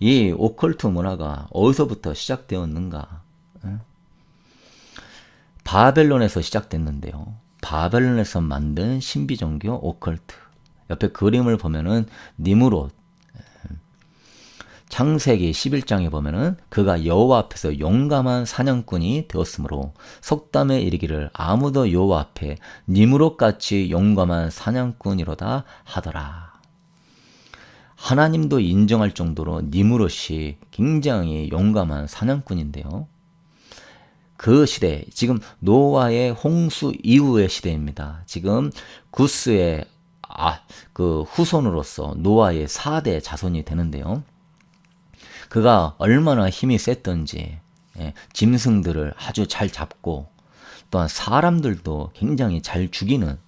이 오컬트 문화가 어디서부터 시작되었는가? 바벨론에서 시작됐는데요. 바벨론에서 만든 신비 종교 오컬트. 옆에 그림을 보면은 니무롯 창세기 11장에 보면은 그가 여호와 앞에서 용감한 사냥꾼이 되었으므로 속담에 이르기를 아무도 여호와 앞에 니무롯 같이 용감한 사냥꾼이로다 하더라. 하나님도 인정할 정도로 니무롯이 굉장히 용감한 사냥꾼인데요. 그 시대, 지금 노아의 홍수 이후의 시대입니다. 지금 구스의 아, 그 후손으로서 노아의 4대 자손이 되는데요. 그가 얼마나 힘이 셌던지 예, 짐승들을 아주 잘 잡고 또한 사람들도 굉장히 잘 죽이는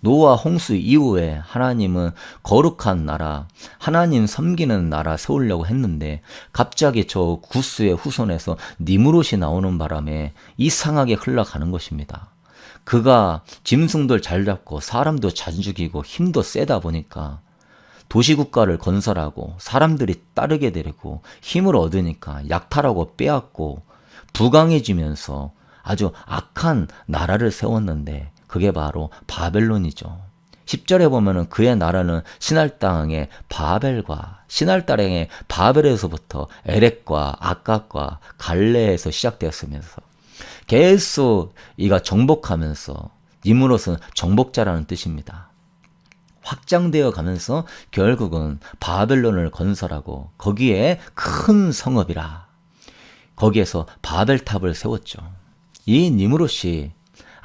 노아 홍수 이후에 하나님은 거룩한 나라, 하나님 섬기는 나라 세우려고 했는데 갑자기 저 구스의 후손에서 니무롯이 나오는 바람에 이상하게 흘러가는 것입니다. 그가 짐승들 잘 잡고 사람도 잘 죽이고 힘도 세다 보니까 도시국가를 건설하고 사람들이 따르게 되고 힘을 얻으니까 약탈하고 빼앗고 부강해지면서 아주 악한 나라를 세웠는데 그게 바로 바벨론이죠. 10절에 보면은 그의 나라는 신할 땅의 바벨과 신할 땅의 바벨에서부터 에렉과 아깝과 갈레에서 시작되었으면서 계속 이가 정복하면서 니무롯은 정복자라는 뜻입니다. 확장되어 가면서 결국은 바벨론을 건설하고 거기에 큰 성읍이라 거기에서 바벨탑을 세웠죠. 이 니무롯이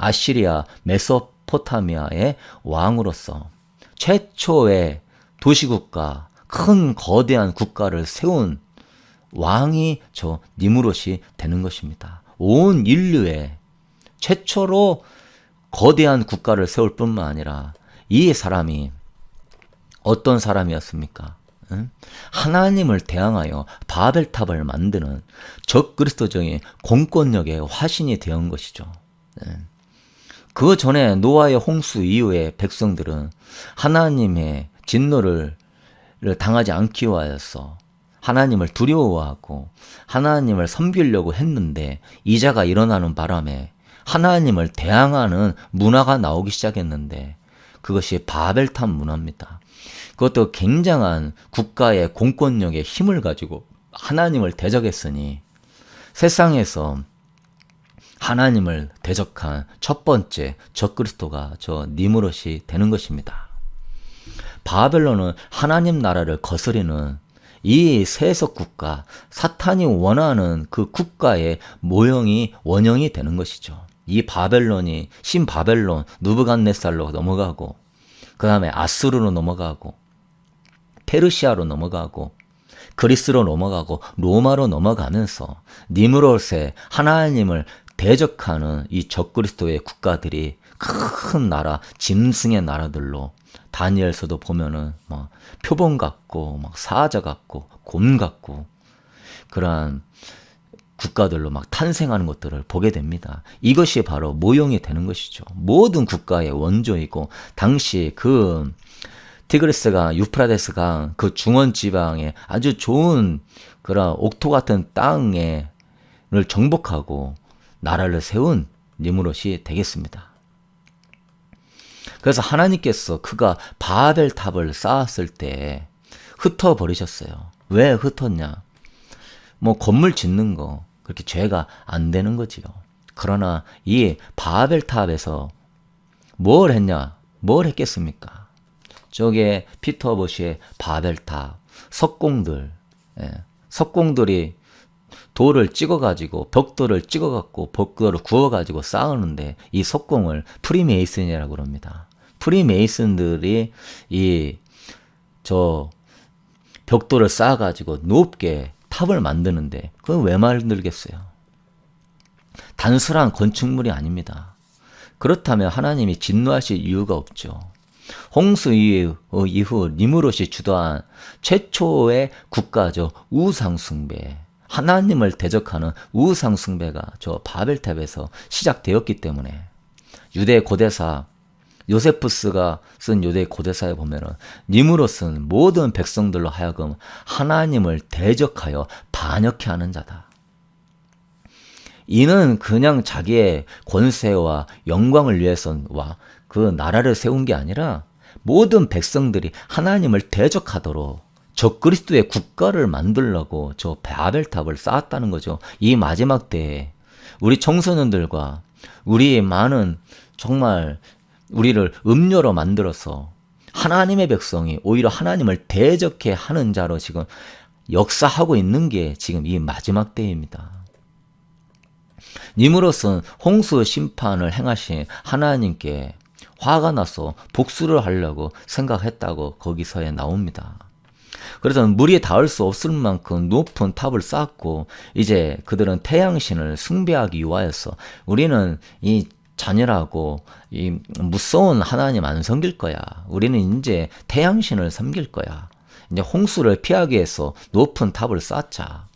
아시리아 메소포타미아의 왕으로서 최초의 도시국가 큰 거대한 국가를 세운 왕이 저 니무롯이 되는 것입니다. 온 인류의 최초로 거대한 국가를 세울 뿐만 아니라 이 사람이 어떤 사람이었습니까? 하나님을 대항하여 바벨탑을 만드는 적그리스도적인 공권력의 화신이 되은 것이죠. 그 전에 노아의 홍수 이후에 백성들은 하나님의 진노를 당하지 않기 위하여서 하나님을 두려워하고 하나님을 섬기려고 했는데 이자가 일어나는 바람에 하나님을 대항하는 문화가 나오기 시작했는데 그것이 바벨탑 문화입니다. 그것도 굉장한 국가의 공권력의 힘을 가지고 하나님을 대적했으니 세상에서 하나님을 대적한 첫 번째 적그리스도가 저 니무롯이 되는 것입니다. 바벨론은 하나님 나라를 거스리는 이 세속 국가, 사탄이 원하는 그 국가의 모형이 원형이 되는 것이죠. 이 바벨론이 신바벨론 누브갓네살로 넘어가고 그 다음에 아수르로 넘어가고 페르시아로 넘어가고 그리스로 넘어가고 로마로 넘어가면서 니무롯의 하나님을 대적하는 이 적그리스도의 국가들이 큰 나라, 짐승의 나라들로 다니엘서도 보면은 막 표본 같고 막 사자 같고 곰 같고 그러한 국가들로 막 탄생하는 것들을 보게 됩니다. 이것이 바로 모형이 되는 것이죠. 모든 국가의 원조이고 당시 그 티그리스가 유프라데스강 그 중원 지방에 아주 좋은 그런 옥토 같은 땅에를 정복하고 나라를 세운 니무롯이 되겠습니다. 그래서 하나님께서 그가 바벨탑을 쌓았을 때 흩어 버리셨어요. 왜 흩었냐? 뭐 건물 짓는 거, 그렇게 죄가 안 되는 거지요. 그러나 이 바벨탑에서 뭘 했냐? 뭘 했겠습니까? 저게 피터 보시의 바벨탑, 석공들, 예, 석공들이 돌을 찍어가지고 벽돌을 찍어갖고 벽돌을 구워가지고 쌓았는데 이 석공을 프리메이슨이라고 그럽니다. 프리메이슨들이 이 저 벽돌을 쌓아가지고 높게 탑을 만드는데 그건 왜 만들겠어요? 단순한 건축물이 아닙니다. 그렇다면 하나님이 진노하실 이유가 없죠. 홍수 이후 니무롯이 주도한 최초의 국가죠. 우상숭배. 하나님을 대적하는 우상 숭배가 저 바벨탑에서 시작되었기 때문에 유대 고대사 요세푸스가 쓴 요대 고대사에 보면은 니무롯은 모든 백성들로 하여금 하나님을 대적하여 반역해 하는 자다. 이는 그냥 자기의 권세와 영광을 위해서와 그 나라를 세운 게 아니라 모든 백성들이 하나님을 대적하도록 저 그리스도의 국가를 만들려고 저 바벨탑을 쌓았다는 거죠. 이 마지막 때에 우리 청소년들과 우리 많은 정말 우리를 음료로 만들어서 하나님의 백성이 오히려 하나님을 대적해 하는 자로 지금 역사하고 있는 게 지금 이 마지막 때입니다. 님으로선 홍수 심판을 행하신 하나님께 화가 나서 복수를 하려고 생각했다고 거기서에 나옵니다. 그래서 물이 닿을 수 없을 만큼 높은 탑을 쌓고 이제 그들은 태양신을 숭배하기 위하여서 우리는 이 잔인하고 이 무서운 하나님 안 섬길 거야. 우리는 이제 태양신을 섬길 거야. 이제 홍수를 피하기 위해서 높은 탑을 쌓자.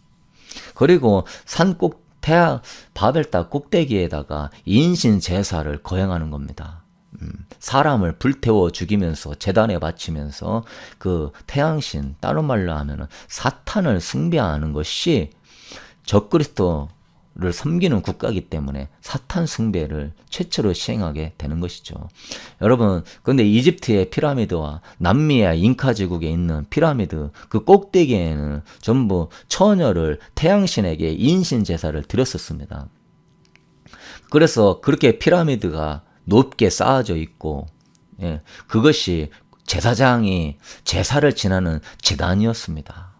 그리고 산꼭 태양 바벨탑 꼭대기에다가 인신 제사를 거행하는 겁니다. 음, 사람을 불태워 죽이면서 재단에 바치면서 그 태양신 다른 말로 하면은 사탄을 숭배하는 것이 적그리스도를 섬기는 국가이기 때문에 사탄 숭배를 최초로 시행하게 되는 것이죠. 여러분, 근데 이집트의 피라미드와 남미의 잉카 제국에 있는 피라미드 그 꼭대기에는 전부 처녀를 태양신에게 인신 제사를 드렸었습니다. 그래서 그렇게 피라미드가 높게 쌓아져 있고 예, 그것이 제사장이 제사를 지나는 재단이었습니다.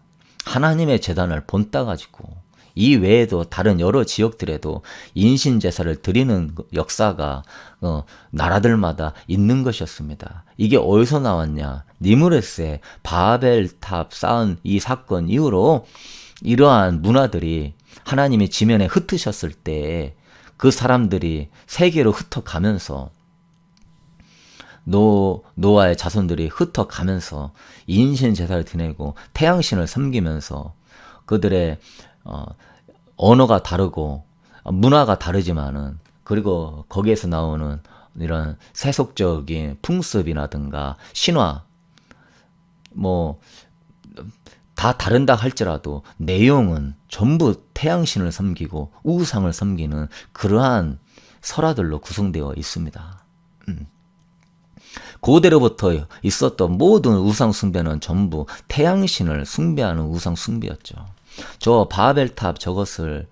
하나님의 재단을 본따 가지고 이 외에도 다른 여러 지역들에도 인신 제사를 드리는 역사가 어, 나라들마다 있는 것이었습니다. 이게 어디서 나왔냐? 니무레스의 바벨탑 쌓은 이 사건 이후로 이러한 문화들이 하나님이 지면에 흩으셨을 때 그 사람들이 세계로 흩어가면서 노, 노아의 자손들이 흩어가면서 인신 제사를 지내고 태양신을 섬기면서 그들의 어, 언어가 다르고 문화가 다르지만은 그리고 거기에서 나오는 이런 세속적인 풍습이라든가 신화 뭐 다 다른다 할지라도 내용은 전부 태양신을 섬기고 우상을 섬기는 그러한 설화들로 구성되어 있습니다. 음. 고대로부터 있었던 모든 우상 숭배는 전부 태양신을 숭배하는 우상 숭배였죠. 저 바벨탑 저것을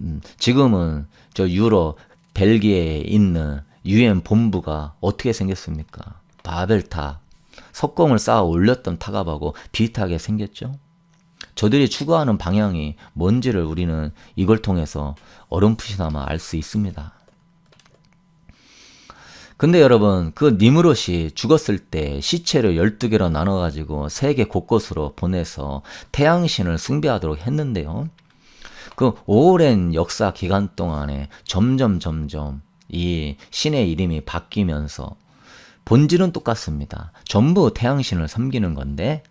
음, 지금은 저 유럽 벨기에에 있는 유엔 본부가 어떻게 생겼습니까? 바벨탑 석공을 쌓아 올렸던 타갑하고 비슷하게 생겼죠. 저들이 추구하는 방향이 뭔지를 우리는 이걸 통해서 어렴풋이나마 알 수 있습니다. 근데 여러분, 그 니무롯이 죽었을 때 시체를 12개로 나눠가지고 세계 곳곳으로 보내서 태양신을 숭배하도록 했는데요. 그 오랜 역사 기간 동안에 점점 점점 이 신의 이름이 바뀌면서 본질은 똑같습니다. 전부 태양신을 섬기는 건데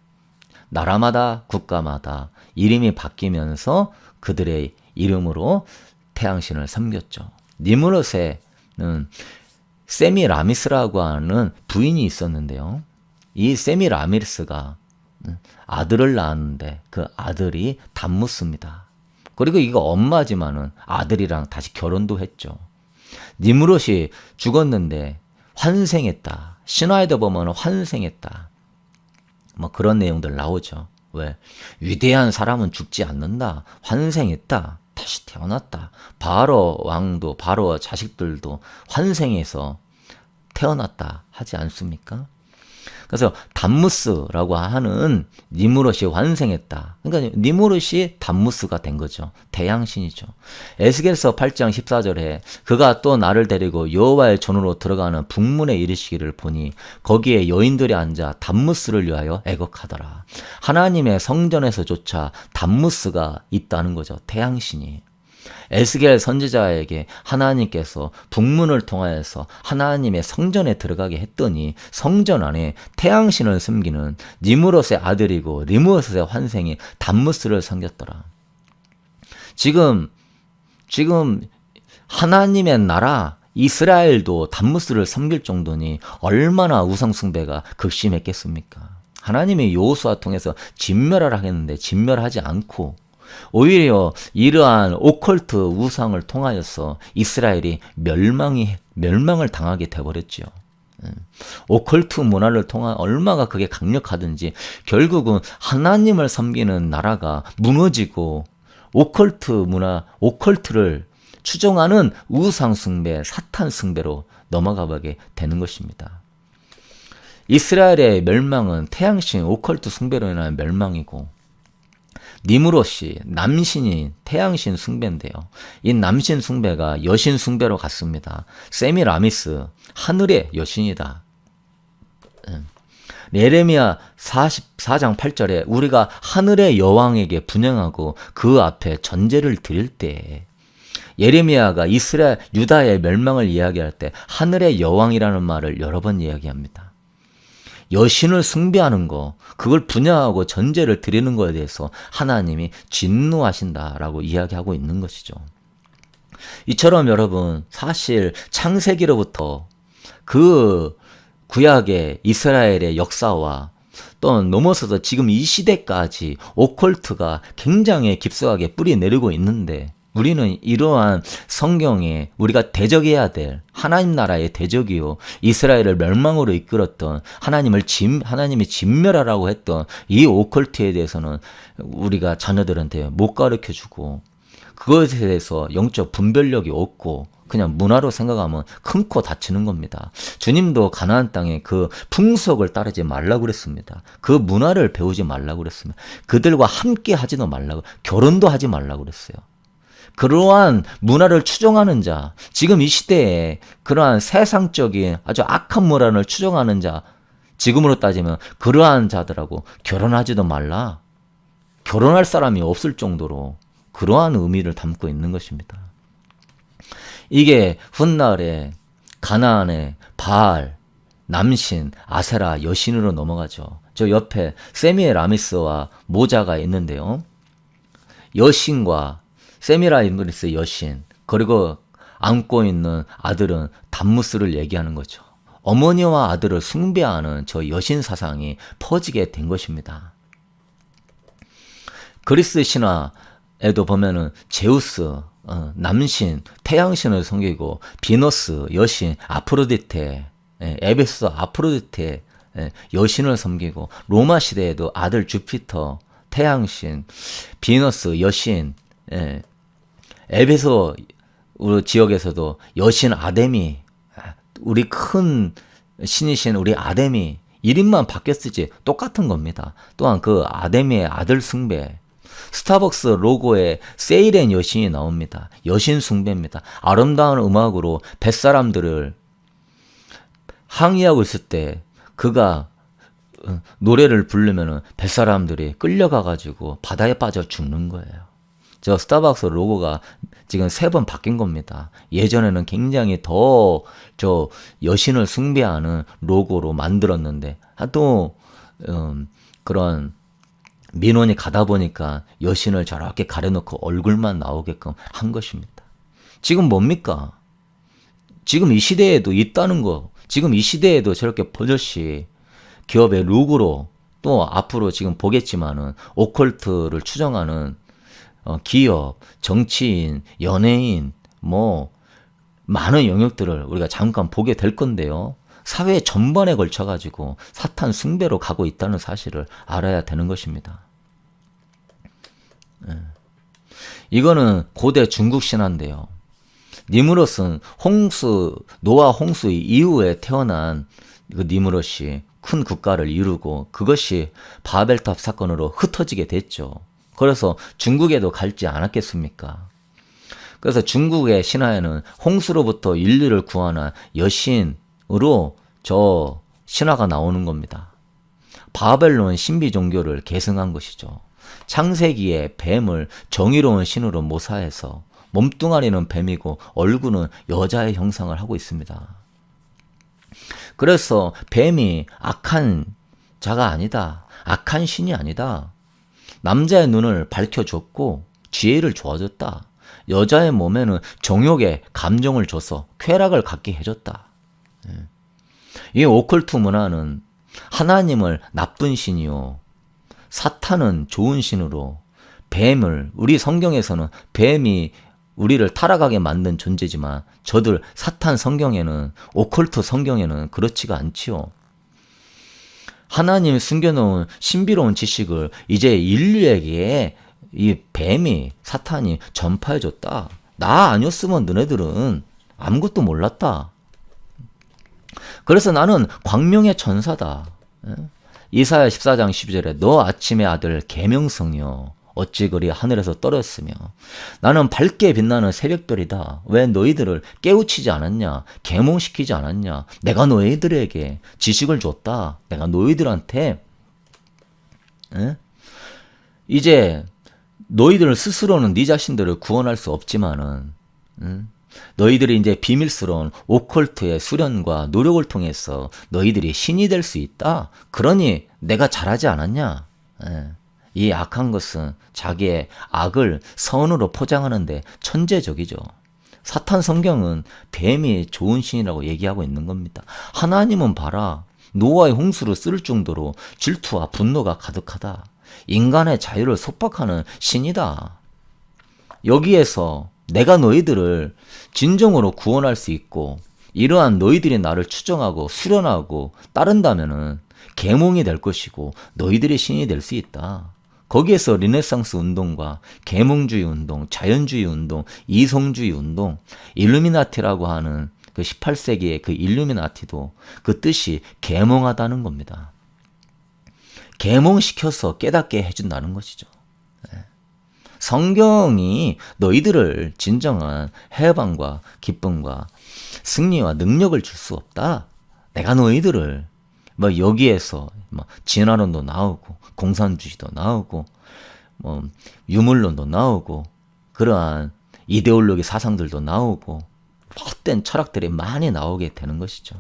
나라마다 국가마다 이름이 바뀌면서 그들의 이름으로 태양신을 섬겼죠. 니무롯에는 세미라미스라고 하는 부인이 있었는데요. 이 세미라미스가 아들을 낳았는데 그 아들이 담무스입니다. 그리고 이거 엄마지만은 아들이랑 다시 결혼도 했죠. 니무롯이 죽었는데 환생했다. 신화에도 보면 환생했다. 뭐 그런 내용들 나오죠. 왜? 위대한 사람은 죽지 않는다. 환생했다. 다시 태어났다. 바로 왕도 바로 자식들도 환생해서 태어났다 하지 않습니까? 그래서 담무스라고 하는 니무롯이 환생했다. 그러니까 니무롯이 담무스가 된 거죠. 대양신이죠. 에스겔서 8장 14절에 그가 또 나를 데리고 여호와의 존으로 들어가는 북문에 이르시기를 보니 거기에 여인들이 앉아 담무스를 위하여 애곡하더라. 하나님의 성전에서조차 담무스가 있다는 거죠. 태양신이. 에스겔 선지자에게 하나님께서 북문을 통하여서 하나님의 성전에 들어가게 했더니 성전 안에 태양신을 섬기는 니무롯의 아들이고 리무롯의 환생이 담무스를 섬겼더라. 지금 지금 하나님의 나라 이스라엘도 단무스를 섬길 정도니 얼마나 우상숭배가 극심했겠습니까? 하나님이 여호수아 통해서 진멸하라 했는데 진멸하지 않고 오히려 이러한 오컬트 우상을 통하여서 이스라엘이 멸망이 멸망을 당하게 돼버렸죠. 음. 오컬트 문화를 통한 얼마가 그게 강력하든지 결국은 하나님을 섬기는 나라가 무너지고 오컬트 문화, 오컬트를 추종하는 우상 숭배, 사탄 숭배로 넘어가 보게 되는 것입니다. 이스라엘의 멸망은 태양신 오컬트 숭배로 인한 멸망이고 니무롯이 남신이 태양신 숭배인데요. 이 남신 숭배가 여신 숭배로 갔습니다. 세미라미스 하늘의 여신이다. 예레미야 44장 8절에 우리가 하늘의 여왕에게 분양하고 그 앞에 전제를 드릴 때 예레미야가 이스라엘 유다의 멸망을 이야기할 때 하늘의 여왕이라는 말을 여러 번 이야기합니다. 여신을 숭배하는 거, 그걸 분양하고 전제를 드리는 거에 대해서 하나님이 진노하신다라고 이야기하고 있는 것이죠. 이처럼 여러분, 사실 창세기로부터 그 구약의 이스라엘의 역사와 또 넘어서서 지금 이 시대까지 오컬트가 굉장히 깊숙하게 뿌리 내리고 있는데 우리는 이러한 성경에 우리가 대적해야 될 하나님 나라의 대적이요 이스라엘을 멸망으로 이끌었던 하나님을 진 하나님이 진멸하라고 했던 이 오컬트에 대해서는 우리가 자녀들한테 못 가르쳐 주고 그것에 대해서 영적 분별력이 없고 그냥 문화로 생각하면 큰 코 다치는 겁니다. 주님도 가나안 땅에 그 풍속을 따르지 말라고 그랬습니다. 그 문화를 배우지 말라고 그랬습니다. 그들과 함께 하지도 말라고 결혼도 하지 말라고 그랬어요. 그러한 문화를 추종하는 자, 지금 이 시대에 그러한 세상적인 아주 악한 문화를 추종하는 자, 지금으로 따지면 그러한 자들하고 결혼하지도 말라. 결혼할 사람이 없을 정도로 그러한 의미를 담고 있는 것입니다. 이게 훗날에 가나안의 바알, 남신, 아세라, 여신으로 넘어가죠. 저 옆에 세미엘 라미스와 모자가 있는데요. 여신과 세미라이브리스 여신 그리고 안고 있는 아들은 담무스를 얘기하는 거죠. 어머니와 아들을 숭배하는 저 여신 사상이 퍼지게 된 것입니다. 그리스 신화에도 보면은 제우스, 어, 남신, 태양신을 섬기고 비너스, 여신, 아프로디테, 예, 에베소 아프로디테 예, 여신을 섬기고 로마 시대에도 아들 주피터, 태양신, 비너스, 여신, 예. 에베소 지역에서도 여신 아데미, 우리 큰 신이신 우리 아데미 이름만 바뀌었을지 똑같은 겁니다. 또한 그 아데미의 아들 숭배, 스타벅스 로고에 세일엔 여신이 나옵니다. 여신 숭배입니다. 아름다운 음악으로 뱃사람들을 항의하고 있을 때 그가 어, 노래를 부르면은 뱃사람들이 끌려가 가지고 바다에 빠져 죽는 거예요. 저 스타벅스 로고가 지금 세 번 바뀐 겁니다. 예전에는 굉장히 더 저 여신을 숭배하는 로고로 만들었는데 또 음, 그런 민원이 가다 보니까 여신을 저렇게 가려놓고 얼굴만 나오게끔 한 것입니다. 지금 뭡니까? 지금 이 시대에도 있다는 거, 지금 이 시대에도 저렇게 버젓이 기업의 룩으로 또 앞으로 지금 보겠지만은 오컬트를 추정하는 어, 기업, 정치인, 연예인, 뭐, 많은 영역들을 우리가 잠깐 보게 될 건데요. 사회 전반에 걸쳐가지고 사탄 숭배로 가고 있다는 사실을 알아야 되는 것입니다. 예. 이거는 고대 중국 신화인데요. 니무롯은 홍수, 노아 홍수 이후에 태어난 그 니무롯이 큰 국가를 이루고 그것이 바벨탑 사건으로 흩어지게 됐죠. 그래서 중국에도 갈지 않았겠습니까? 그래서 중국의 신화에는 홍수로부터 인류를 구하는 여신으로 저 신화가 나오는 겁니다. 바벨론 신비 종교를 계승한 것이죠. 창세기에 뱀을 정의로운 신으로 모사해서 몸뚱아리는 뱀이고 얼굴은 여자의 형상을 하고 있습니다. 그래서 뱀이 악한 자가 아니다. 악한 신이 아니다. 남자의 눈을 밝혀줬고 지혜를 주어줬다. 여자의 몸에는 정욕의 감정을 줘서 쾌락을 갖게 해줬다. 예. 이 오컬트 문화는 하나님을 나쁜 신이요. 사탄은 좋은 신으로 뱀을 우리 성경에서는 뱀이 우리를 타락하게 만든 존재지만 저들 사탄 성경에는 오컬트 성경에는 그렇지가 않지요. 하나님이 숨겨놓은 신비로운 지식을 이제 인류에게 이 뱀이 사탄이 전파해줬다. 나 아니었으면 너네들은 아무것도 몰랐다. 그래서 나는 광명의 천사다. 예? 이사야 14장 12절에 너 아침의 아들 계명성이여 어찌 그리 하늘에서 떨어졌으며 나는 밝게 빛나는 새벽별이다. 왜 너희들을 깨우치지 않았냐? 계몽시키지 않았냐? 내가 너희들에게 지식을 줬다. 내가 너희들한테 에? 이제 너희들 스스로는 네 자신들을 구원할 수 없지만은 응? 너희들이 이제 비밀스러운 오컬트의 수련과 노력을 통해서 너희들이 신이 될 수 있다. 그러니 내가 잘하지 않았냐? 예. 이 악한 것은 자기의 악을 선으로 포장하는데 천재적이죠. 사탄 성경은 뱀이 좋은 신이라고 얘기하고 있는 겁니다. 하나님은 봐라. 노아의 홍수를 쓸 정도로 질투와 분노가 가득하다. 인간의 자유를 속박하는 신이다. 여기에서 내가 너희들을 진정으로 구원할 수 있고 이러한 너희들이 나를 추정하고 수련하고 따른다면은 계몽이 될 것이고 너희들의 신이 될 수 있다. 거기에서 르네상스 운동과 계몽주의 운동, 자연주의 운동, 이성주의 운동, 일루미나티라고 하는 그 18세기의 그 일루미나티도 그 뜻이 계몽하다는 겁니다. 계몽시켜서 깨닫게 해준다는 것이죠. 네. 성경이 너희들을 진정한 해방과 기쁨과 승리와 능력을 줄 수 없다. 내가 너희들을 뭐 여기에서 뭐 진화론도 나오고 공산주의도 나오고 뭐 유물론도 나오고 그러한 이데올로기 사상들도 나오고 헛된 철학들이 많이 나오게 되는 것이죠.